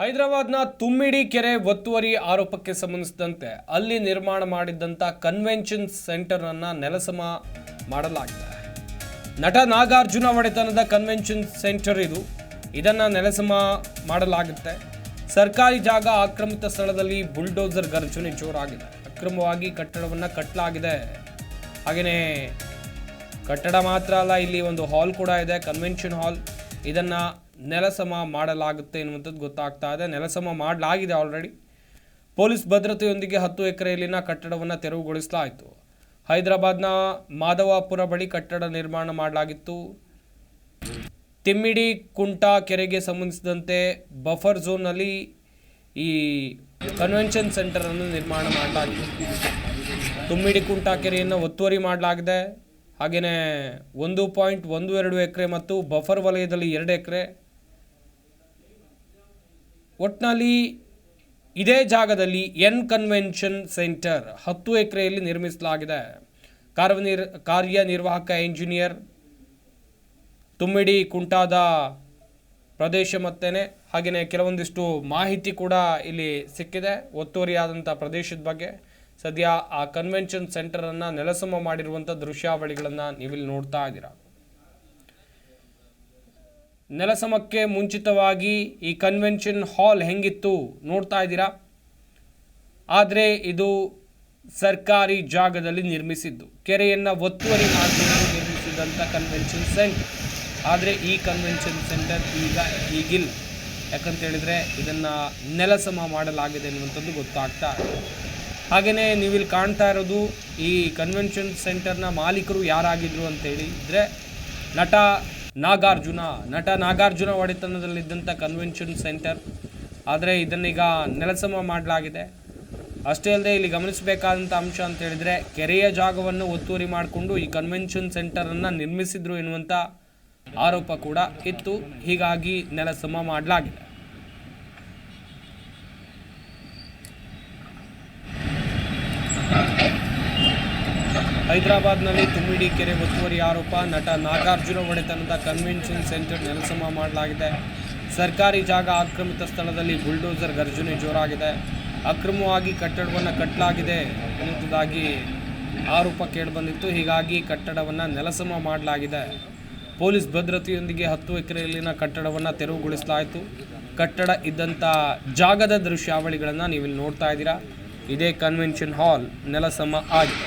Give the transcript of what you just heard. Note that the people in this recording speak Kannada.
ಹೈದರಾಬಾದ್ನ ತುಮ್ಮಿಡಿ ಕೆರೆ ಒತ್ತುವರಿ ಆರೋಪಕ್ಕೆ ಸಂಬಂಧಿಸಿದಂತೆ ಅಲ್ಲಿ ನಿರ್ಮಾಣ ಮಾಡಿದ್ದಂಥ ಕನ್ವೆನ್ಷನ್ ಸೆಂಟರ್ ಅನ್ನ ನೆಲಸಮ ಮಾಡಲಾಗಿದೆ. ನಟ ನಾಗಾರ್ಜುನ ಒಡೆತನದ ಕನ್ವೆನ್ಷನ್ ಸೆಂಟರ್ ಇದು. ಇದನ್ನು ನೆಲಸಮ ಮಾಡಲಾಗುತ್ತೆ. ಸರ್ಕಾರಿ ಜಾಗ ಆಕ್ರಮಿತ ಸ್ಥಳದಲ್ಲಿ ಬುಲ್ಡೋಸರ್ ಗರ್ಜನೆ ಜೋರಾಗಿದೆ. ಅಕ್ರಮವಾಗಿ ಕಟ್ಟಡವನ್ನು ಕಟ್ಟಲಾಗಿದೆ ಹಾಗೆಯೇ ಕಟ್ಟಡ ಮಾತ್ರ ಅಲ್ಲ, ಇಲ್ಲಿ ಒಂದು ಹಾಲ್ ಕೂಡ ಇದೆ ಕನ್ವೆನ್ಷನ್ ಹಾಲ್ ಇದನ್ನ ನೆಲಸಮ ಮಾಡಲಾಗುತ್ತೆ ಎನ್ನುವಂಥದ್ದು ಗೊತ್ತಾಗ್ತಾ ಇದೆ. ನೆಲಸಮ ಮಾಡಲಾಗಿದೆ ಆಲ್ರೆಡಿ ಪೊಲೀಸ್ ಭದ್ರತೆಯೊಂದಿಗೆ ಹತ್ತು ಎಕರೆಯಲ್ಲಿನ ಕಟ್ಟಡವನ್ನು ತೆರವುಗೊಳಿಸಲಾಯಿತು. ಹೈದರಾಬಾದ್ನ ಮಾಧವಾಪುರ ಬಳಿ ಕಟ್ಟಡ ನಿರ್ಮಾಣ ಮಾಡಲಾಗಿತ್ತು. ತಿಮ್ಮಿಡಿ ಕುಂಟ ಕೆರೆಗೆ ಸಂಬಂಧಿಸಿದಂತೆ ಬಫರ್ ಝೋನ್ನಲ್ಲಿ ಈ ಕನ್ವೆನ್ಷನ್ ಸೆಂಟರನ್ನು ನಿರ್ಮಾಣ ಮಾಡಲಾಗಿದೆ ತುಮ್ಮಿಡಿ ಕುಂಟ ಕೆರೆಯನ್ನು ಒತ್ತುವರಿ ಮಾಡಲಾಗಿದೆ. ಹಾಗೆಯೇ ಒಂದು ಪಾಯಿಂಟ್ ಒಂದು ಎರಡು ಎಕರೆ ಮತ್ತು ಬಫರ್ ವಲಯದಲ್ಲಿ ಎರಡು ಎಕರೆ. ಒಟ್ಟಿನಲ್ಲಿ ಇದೇ ಜಾಗದಲ್ಲಿ ಎನ್ ಕನ್ವೆನ್ಷನ್ ಸೆಂಟರ್ ಹತ್ತು ಎಕರೆಯಲ್ಲಿ ನಿರ್ಮಿಸಲಾಗಿದೆ. ಕಾರ್ಯನಿರ್, ಕಾರ್ಯನಿರ್ವಾಹಕ ಇಂಜಿನಿಯರ್ ತುಮ್ಮಿಡಿ ಕುಂಟಾದ ಪ್ರದೇಶ ಮತ್ತೇನೆ. ಹಾಗೆಯೇ ಕೆಲವೊಂದಿಷ್ಟು ಮಾಹಿತಿ ಕೂಡ ಇಲ್ಲಿ ಸಿಕ್ಕಿದೆ. ಒತ್ತುವರಿಯಾದಂಥ ಪ್ರದೇಶದ ಬಗ್ಗೆ. ಸದ್ಯ ಆ ಕನ್ವೆನ್ಷನ್ ಸೆಂಟರನ್ನು ನೆಲಸಮ ಮಾಡಿರುವಂಥ ದೃಶ್ಯಾವಳಿಗಳನ್ನು ನೀವಿಲ್ಲಿ ನೋಡ್ತಾ ಇದ್ದೀರಾ. ನೆಲಸಮಕ್ಕೆ ಮುಂಚಿತವಾಗಿ ಈ ಕನ್ವೆನ್ಷನ್ ಹಾಲ್ ಹೆಂಗಿತ್ತು ನೋಡ್ತಾ ಇದ್ದೀರಾ? ಆದರೆ ಇದು ಸರ್ಕಾರಿ ಜಾಗದಲ್ಲಿ ನಿರ್ಮಿಸಿದ್ದು. ಕೆರೆಯನ್ನು ಒತ್ತುವರಿ ಮಾಡಿಕೊಂಡು ನಿರ್ಮಿಸಿದಂಥ ಕನ್ವೆನ್ಷನ್ ಸೆಂಟರ್ ಆದರೆ ಈ ಕನ್ವೆನ್ಷನ್ ಸೆಂಟರ್ ಈಗ ಈಗಿಲ್ಲ. ಯಾಕಂತೇಳಿದರೆ ಇದನ್ನು ನೆಲಸಮ ಮಾಡಲಾಗಿದೆ ಅನ್ನುವಂಥದ್ದು ಗೊತ್ತಾಗ್ತಾ ಹಾಗೆಯೇ ನೀವಿಲ್ಲಿ ಕಾಣ್ತಾ ಇರೋದು ಈ ಕನ್ವೆನ್ಷನ್ ಸೆಂಟರ್ನ ಮಾಲೀಕರು ಯಾರಾಗಿದ್ರು ಅಂತ ಹೇಳಿದರೆ ನಟ ನಾಗಾರ್ಜುನ, ನಟ ನಾಗಾರ್ಜುನ ಒಡೆತನದಲ್ಲಿದ್ದಂಥ ಕನ್ವೆನ್ಷನ್ ಸೆಂಟರ್ ಆದರೆ ಇದನ್ನೀಗ ನೆಲಸಮ ಮಾಡಲಾಗಿದೆ. ಅಷ್ಟೇ ಅಲ್ಲದೆ ಇಲ್ಲಿ ಗಮನಿಸಬೇಕಾದಂಥ ಅಂಶ ಅಂತ ಹೇಳಿದರೆ, ಕೆರೆಯ ಜಾಗವನ್ನು ಒತ್ತುವರಿ ಮಾಡಿಕೊಂಡು ಈ ಕನ್ವೆನ್ಷನ್ ಸೆಂಟರನ್ನು ನಿರ್ಮಿಸಿದ್ರು ಎನ್ನುವಂಥ ಆರೋಪ ಕೂಡ ಇತ್ತು. ಹೀಗಾಗಿ ನೆಲಸಮ ಮಾಡಲಾಗಿದೆ. ಹೈದರಾಬಾದ್ನಲ್ಲಿ ತುಮ್ಮಿಡಿ ಕೆರೆ ಒತ್ತುವರಿ ಆರೋಪ, ನಟ ನಾಗಾರ್ಜುನ ಒಡೆತನದ ಕನ್ವೆನ್ಷನ್ ಸೆಂಟರ್ ನೆಲಸಮ ಮಾಡಲಾಗಿದೆ. ಸರ್ಕಾರಿ ಜಾಗ ಆಕ್ರಮಿತ ಸ್ಥಳದಲ್ಲಿ ಬುಲ್ಡೋಸರ್ ಗರ್ಜನೆ ಜೋರಾಗಿದೆ. ಅಕ್ರಮವಾಗಿ ಕಟ್ಟಡವನ್ನು ಕಟ್ಟಲಾಗಿದೆ ಎನ್ನುವುದಾಗಿ ಆರೋಪ ಕೇಳಿಬಂದಿತ್ತು. ಹೀಗಾಗಿ ಕಟ್ಟಡವನ್ನು ನೆಲಸಮ ಮಾಡಲಾಗಿದೆ. ಪೊಲೀಸ್ ಭದ್ರತೆಯೊಂದಿಗೆ ಹತ್ತು ಎಕರೆಯಲ್ಲಿನ ಕಟ್ಟಡವನ್ನು ತೆರವುಗೊಳಿಸಲಾಯಿತು. ಕಟ್ಟಡ ಇದ್ದಂಥ ಜಾಗದ ದೃಶ್ಯಾವಳಿಗಳನ್ನು ನೀವಿಲ್ಲಿ ನೋಡ್ತಾ ಇದ್ದೀರಾ. ಇದೇ ಕನ್ವೆನ್ಷನ್ ಹಾಲ್, ನೆಲಸಮ ಆಗಿದೆ.